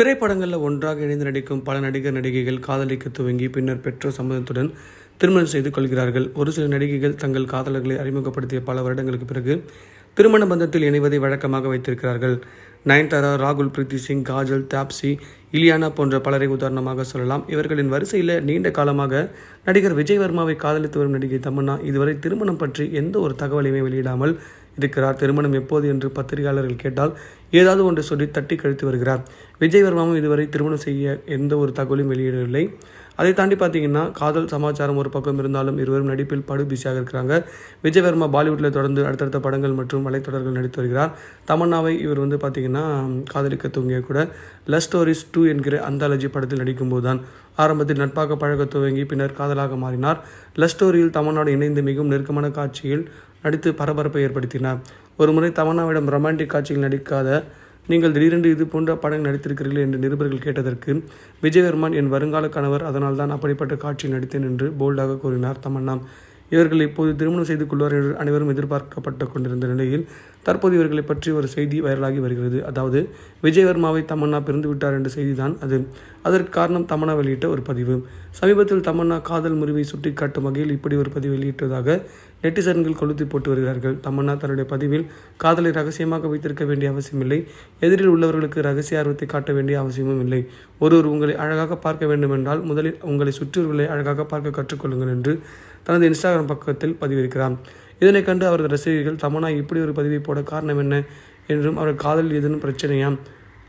திரைப்படங்களில் ஒன்றாக இணைந்து நடிக்கும் பல நடிகர் நடிகைகள் காதலிக்க துவங்கி பின்னர் பெற்ற சம்மதத்துடன் திருமணம் செய்து கொள்கிறார்கள். ஒரு சில நடிகைகள் தங்கள் காதலர்களை அறிமுகப்படுத்திய பல வருடங்களுக்கு பிறகு திருமண பந்தத்தில் இணைவதை வழக்கமாக வைத்திருக்கிறார்கள். நயன்தாரா ராகுல் பிரீத்தி சிங் காஜல் தாப்சி இலியானா போன்ற பலரை உதாரணமாக சொல்லலாம். இவர்களின் வரிசையில் நீண்ட காலமாக நடிகர் விஜய் வர்மாவை காதலித்து வரும் நடிகை தமன்னா இதுவரை திருமணம் பற்றி எந்த ஒரு தகவலையுமே வெளியிடாமல் இருக்கிறார். திருமணம் எப்போது என்று பத்திரிகையாளர்கள் கேட்டால் ஏதாவது ஒன்று சொல்லி தட்டி கழித்து வருகிறார். விஜய் வர்மாவும் இதுவரை திருமணம் செய்ய எந்த ஒரு தகவலும் வெளியிடவில்லை. அதை தாண்டி பார்த்தீங்கன்னா காதல் சமாச்சாரம் ஒரு பக்கம் இருந்தாலும் இருவரும் நடிப்பில் படு பிஸியாக இருக்கிறாங்க. விஜய் வர்மா பாலிவுட்டில் தொடர்ந்து அடுத்தடுத்த படங்கள் மற்றும் வலைத்தொடர்கள் நடித்து வருகிறார். தமன்னாவை இவர் வந்து பார்த்தீங்கன்னா காதலிக்க துவங்கிய கூட லவ் ஸ்டோரிஸ் டூ என்கிற அந்தாலஜி படத்தில் நடிக்கும்போது தான் ஆரம்பத்தில் நட்பாக பழக துவங்கி பின்னர் காதலாக மாறினார். லவ் ஸ்டோரியில் தமன்னாடு இணைந்து மிகவும் நெருக்கமான காட்சியில் நடித்து பரபரப்பை ஏற்படுத்தினார். ஒரு முறை தமன்னாவிடம் ரொமான்டிக் காட்சியில் நடிக்காத நீங்கள் திடீரென்று இது போன்ற படங்கள் நடித்திருக்கிறீர்கள் என்று நிருபர்கள் கேட்டதற்கு விஜயவர்மன் என் வருங்கால கணவர் அதனால் தான் அப்படிப்பட்ட காட்சியில் நடித்தேன் என்று போல்டாக கூறினார் தமன்னா. இவர்கள் இப்போது திருமணம் செய்து கொள்வார் என்று அனைவரும் எதிர்பார்க்கப்பட்டு கொண்டிருந்த நிலையில் தற்போது இவர்களை பற்றி ஒரு செய்தி வைரலாகி வருகிறது. அதாவது விஜயவர்மாவை தமன்னா பிறந்து விட்டார் என்ற செய்திதான் அது. அதற்கு காரணம் தமன்னா வெளியிட்ட ஒரு பதிவு. சமீபத்தில் தமன்னா காதல் முறிவை சுட்டிக்காட்டும் வகையில் இப்படி ஒரு பதிவு வெளியிட்டதாக நெட்டிசன்கள் கொளுத்தி போட்டு வருகிறார்கள். தமன்னா தன்னுடைய பதிவில் காதலை ரகசியமாக வைத்திருக்க வேண்டிய அவசியமில்லை. எதிரில் உள்ளவர்களுக்கு ரகசிய ஆர்வத்தை காட்ட வேண்டிய அவசியமும் இல்லை. ஒருவர் உங்களை அழகாக பார்க்க வேண்டுமென்றால் முதலில் உங்களை சுற்றியுள்ளவர்களை அழகாக பார்க்க கற்றுக்கொள்ளுங்கள் என்று தனது இன்ஸ்டாகிராம் பக்கத்தில் பதிவிருக்கிறார். இதனை கண்டு அவரது ரசிகர்கள் தமனா இப்படி ஒரு பதிவை போட காரணம் என்ன என்றும் அவர் காதலில் ஏதேனும் பிரச்சனையா?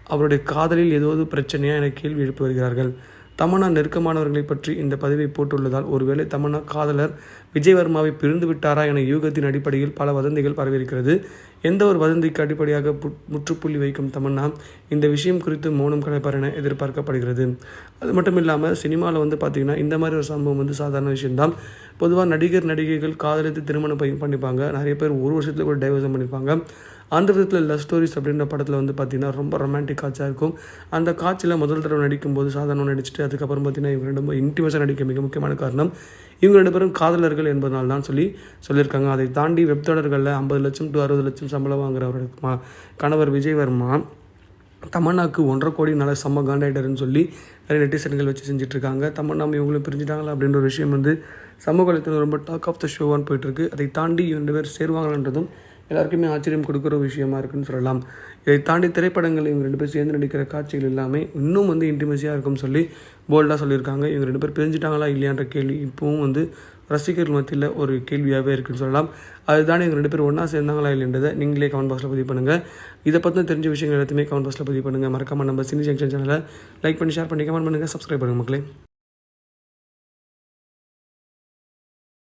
அவருடைய காதலில் ஏதாவது பிரச்சனையா? என கேள்வி எழுப்பி வருகிறார்கள். தமன்னா நெருக்கமானவர்களை பற்றி இந்த பதிவை போட்டுள்ளதால் ஒருவேளை தமன்னா காதலர் விஜயவர்மாவை பிரிந்து விட்டாரா என யூகத்தின் அடிப்படையில் பல வதந்திகள் பரவியிருக்கிறது. எந்த ஒரு வதந்திக்கு அடிப்படையாக முற்றுப்புள்ளி வைக்கும் தமன்னா இந்த விஷயம் குறித்து மௌனம் கலைப்பார் என எதிர்பார்க்கப்படுகிறது. அது மட்டும் இல்லாமல் சினிமாவில் வந்து பார்த்திங்கன்னா இந்த மாதிரி ஒரு சம்பவம் வந்து சாதாரண விஷயம்தான். பொதுவாக நடிகர் நடிகைகள் காதலித்து திருமணம் பண்ணிப்பாங்க. நிறைய பேர் ஒரு வருஷத்தில் கூட டைவர்ஷன் பண்ணிப்பாங்க. அந்த விதத்தில் லவ் ஸ்டோரிஸ் அப்படின்ற படத்தில் வந்து பார்த்திங்கன்னா ரொம்ப ரொமான்டிக் காட்சியாக இருக்கும். அந்த காட்சியில் முதல் தடவை நடிக்கும்போது சாதாரண நடிச்சுட்டு அதுக்கப்புறம் பார்த்திங்கன்னா இவங்க ரெண்டு இன்டிமேஷன் நடிக்க மிக முக்கியமான காரணம் இவங்க ரெண்டு பேரும் காதலர்கள் என்பதனால் தான் சொல்லி சொல்லியிருக்காங்க. அதை தாண்டி வெப்தொடர்களில் ஐம்பது லட்சம் டு அறுபது லட்சம் சம்பளம் வாங்குற அவருடைய கணவர் விஜய்வர்மா தமன்னாக்கு ஒன்றரை கோடி நல்ல செம்ம காண்டாயிட்டர்னு சொல்லி நிறைய நெட்டிசன்கள் வச்சு செஞ்சிட்ருக்காங்க. தமன்னா இவங்களும் பிரிஞ்சுட்டாங்களா அப்படின்ற ஒரு விஷயம் வந்து சமூக வலைத்தளம் ரொம்ப டாக் ஆஃப் த ஷோவான்னு போயிட்டுருக்கு அதை தாண்டி ரெண்டு பேர் சேருவாங்களான்றதும் எல்லாருக்குமே ஆச்சரியம் கொடுக்குற விஷயமா இருக்குன்னு சொல்லலாம். இதை தாண்டி திரைப்படங்கள் இவங்க ரெண்டு பேர் சேர்ந்து நடிக்கிற காட்சிகள் எல்லாமே இன்னும் வந்து இன்டிமேசியாக இருக்கும்னு சொல்லி போல்டாக சொல்லியிருக்காங்க. இவங்க ரெண்டு பேர் பிரிஞ்சுட்டாங்களா இல்லையான்ற கேள்வி இப்போவும் வந்து ரசிகர்கள் மத்தியில் ஒரு கேள்வியாகவே இருக்குன்னு சொல்லலாம். அதுதான் இவங்க ரெண்டு பேர் ஒன்றா சேர்ந்தாங்களா இல்லைன்றதை நீங்களே கமெண்ட் பாக்ஸில் பதிவு பண்ணுங்கள் இதை பற்றின தெரிஞ்ச விஷயங்கள் எல்லாத்தையுமே கமெண்ட் பாக்ஸில் பதிவு பண்ணுங்கள் மறக்காமல் நம்ம சினி ஜங்ஷன் சேனலை லைக் பண்ணி ஷேர் பண்ணி கமெண்ட் பண்ணுங்கள் சப்ஸ்கிரைப் பண்ணுங்கள் மக்களே.